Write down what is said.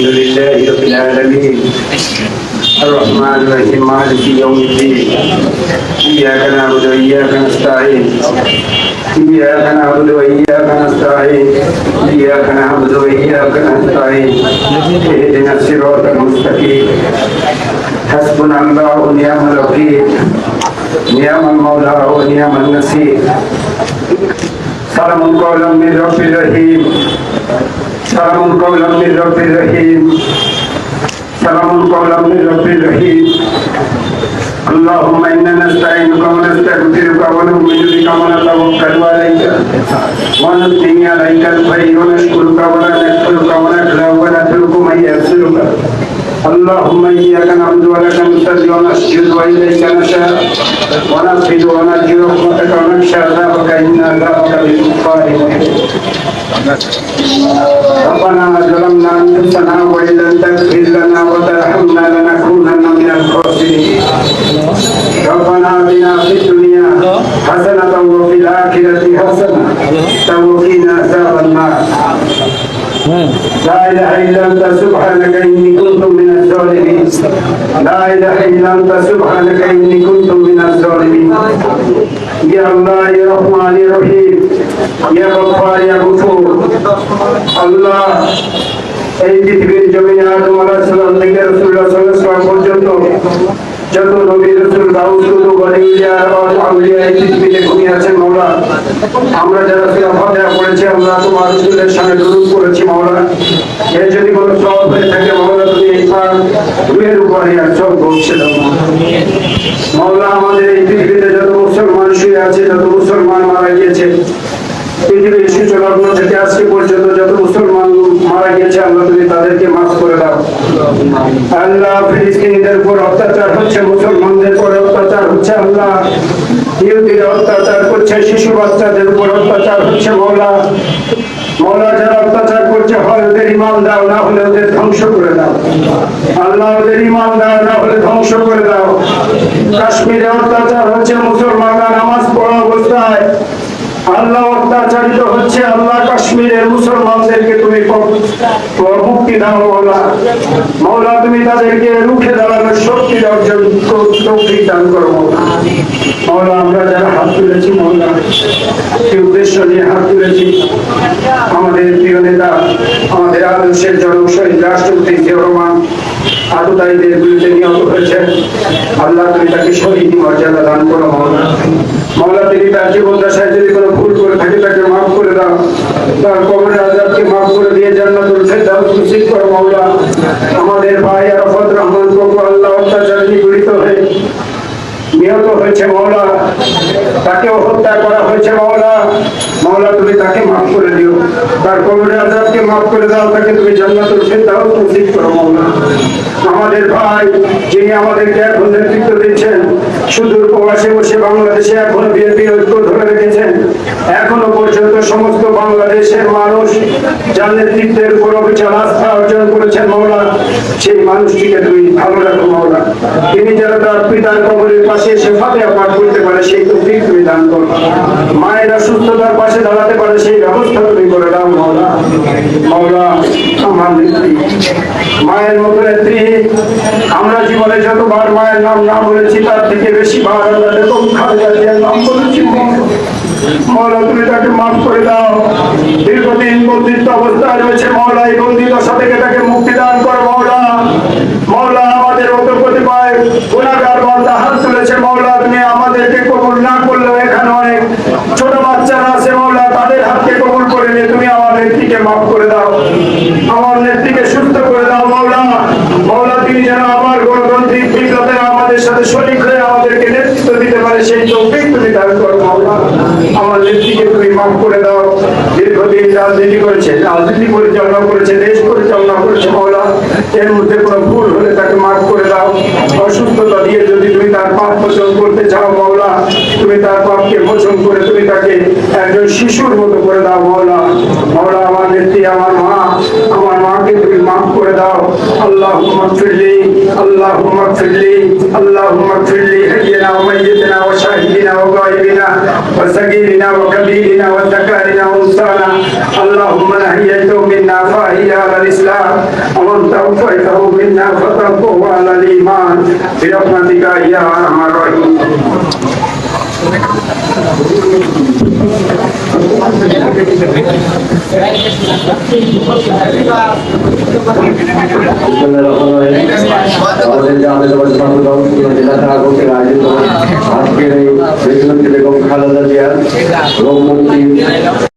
الحمد لله رب العالمين الرحمن الرحيم مالك يوم الدين إياك نعبد وإياك نستعين إياك نعبد وإياك نستعين إياك نعبد وإياك نستعين اهدنا الصراط المستقيم حسبنا الله ونعم الوكيل نعم المولى ونعم النصير سلام قولا من رب رحيم سلام قولا من رب رحيم سلام قولا من رب رحيم اللهم انا نستعينك ونستغفرك ونؤمن بك ونتوكل عليك ونثني عليك الخير ونشكرك ولا نكفرك ونخلع ونترك من يغفرك اللهم اياك نعبد ولك نصلي ونسجد واليك نشاء ونفذ ونرجو رحمتك ونخشى عذابك ان عذابك بالكفار ربنا ظلمنا انفسنا وان لم تغفر لا اله الا انت سبحانك اني كنت من الظالمين لا اله الا انت سبحانك اني كنت من الظالمين يا الله يا رحمن يا رحيم يا غفار يا غفور আল্লাহ এই পৃথিবীর জমিনে আদম আলাইহিস সালাম থেকে যত নবী রাসূল আর আউলিয়া আমরা যারা ফাতিহা পড়েছি, আমরা সামনে দরুদ এর যদি হয়ে থাকে তুমি উপরে আর সব মাওলা, আমাদের এই পৃথিবীতে যত মুসলমান আছে, যত মুসলমান মারা গিয়েছে, পৃথিবীর শিশু থেকে আজকে পর্যন্ত যত মুসলমান মারা গিয়েছে, আল্লাহ তুমি তাদেরকে মাফ করে দাও। আল্লাহ, ফিলিস্তিনিদের উপর অত্যাচার হচ্ছে, মুসলমানদের উপর অত্যাচার হচ্ছে, আল্লাহ। ইহুদিরা অত্যাচার করছে, শিশু বাচ্চাদের উপর অত্যাচার হচ্ছে, মৌলা। মৌলা, যারা অত্যাচার করছে, হয় ওদের ইমান দাও, না হলে ওদের ধ্বংস করে দাও। আল্লাহ, ওদের ইমান দাও, না হলে ধ্বংস করে দাও। কাশ্মীরে অত্যাচার হচ্ছে, মুসলমানরা নামাজ পড়া অবস্থায়। আল্লাহ অত্যাচারিত হচ্ছে আল্লাহ কাশ্মীরের মুসলমানদেরকে তুমি মুক্তি দাও মৌলা। মৌলা, তুমি তাদেরকে রুখে দাঁড়ানোর শক্তি অর্জন তৌফিক দান করো মৌলা। মৌলা, আমরা যারা হাত তুলেছি মৌলা কি উদ্দেশ্য নিয়ে হাত তুলেছি। আমাদের প্রিয় নেতা, আমাদের আদর্শের জনশহীদ রাষ্ট্রপতি জিয়াউর রহমান বিরুদ্ধে নিহত হয়েছে আল্লাহ, তুমি তাকে শহীদ মর্যাদা দান করো মৌলা। মাওলা তিনি তার জীবন দশায় যদি কোনো ভুল করে থাকে তাকে মাফ করে দাও তাকে মাফ করে দিও। তার মাফ করে দাও, তাকে তুমি মাওলা। আমাদের ভাই, যিনি আমাদেরকে এখন নেতৃত্ব দিচ্ছেন, সুদূর প্রবাসে বসে বাংলাদেশে এখন বিএনপি ঐক্য ধরে পর্যন্ত বাংলাদেশের মানুষ যার নেতৃত্বের উপর অবিচল আস্থা অর্জন করেছেন মাওলা, সেই মানুষটিকে তুমি ভালো রাখো মাওলা। তিনি যারা তার পিতার কবরের পাশে এসে ফাতেহা পাঠ করতে পারে, সেই তৌফিক তুমি দান করো। মায়েরা সুস্থতার পাশে দাঁড়াতে পারে, সেই ব্যবস্থা তুমি করে দাও মাওলা। মাওলা, আমার নেত্রী, মায়ের মতো নেত্রী, আমরা জীবনে যতবার মায়ের নাম না বলেছি, তার থেকে বেশি বার আল্লাহ বেগম খালেদা জিয়ার নাম বলেছি মৌলা তুমি তাকে মাফ করে দাও। দীর্ঘদিন বন্দিত অবস্থায় রয়েছে মৌলা এই বন্দিত দশা তাকে মুক্তি দান করো মৌলা মৌলা আমাদের মতো প্রতিপায় গুণাগার বান্দা হাত তুলেছে মৌলা তুমি আমাদেরকে কবুল না করলেও এখানে অনেক ছোট বাচ্চারা আছে মৌলা তাদের হাতকে কবুল করে নিয়ে তুমি আমাদের দিকে মাফ করে দাও আমার নেত্রীকে সুস্থ করে দাও মৌলা মৌলা তিনি যেন আবার গণতান্ত্রিক বিপ্লবে আমাদের সাথে শরিক হয়ে আমাদেরকে নেতৃত্ব দিতে পারে সেই তৌফিক তুমি দান করো মাওলা আমার নেত্রীকে তুমি মাফ করে দাও। দীর্ঘদিন রাজনীতি করেছে, রাজনীতি পরিচালনা করেছে, দেশ পরিচালনা করেছে মাওলা। এর মধ্যে কোনো ভুল হলে তাকে মাফ করে দাও। অসুস্থতা দিয়ে যদি তুমি তার পাপ মোচন করতে চাও মাওলা, তুমি তার পাপকে মোচন করে তুমি তাকে একজন শিশুর মতো করে দাও মাওলা। মাওলা, আমার নেত্রী, আমার মা, আমার মাকে তুমি মাফ করে দাও। আল্লাহ اللهم اغفر لي اللهم اغفر لي حينا وميتنا وشاهدنا وغائبنا وصغيرنا وكبيرنا وذكرنا وانثانا. اللهم لا منا فاهي على الإسلام. ومن توفيته منا فتوفه على الإيمان. برحمتك يا أرحم الراحمين. الله আদেশাবাদ ছাত্র সংস্কৃতি জেলা শাখা কর্তৃক আয়োজিত আজকের এই বেগম খালেদা জিয়ার রোগমুক্তি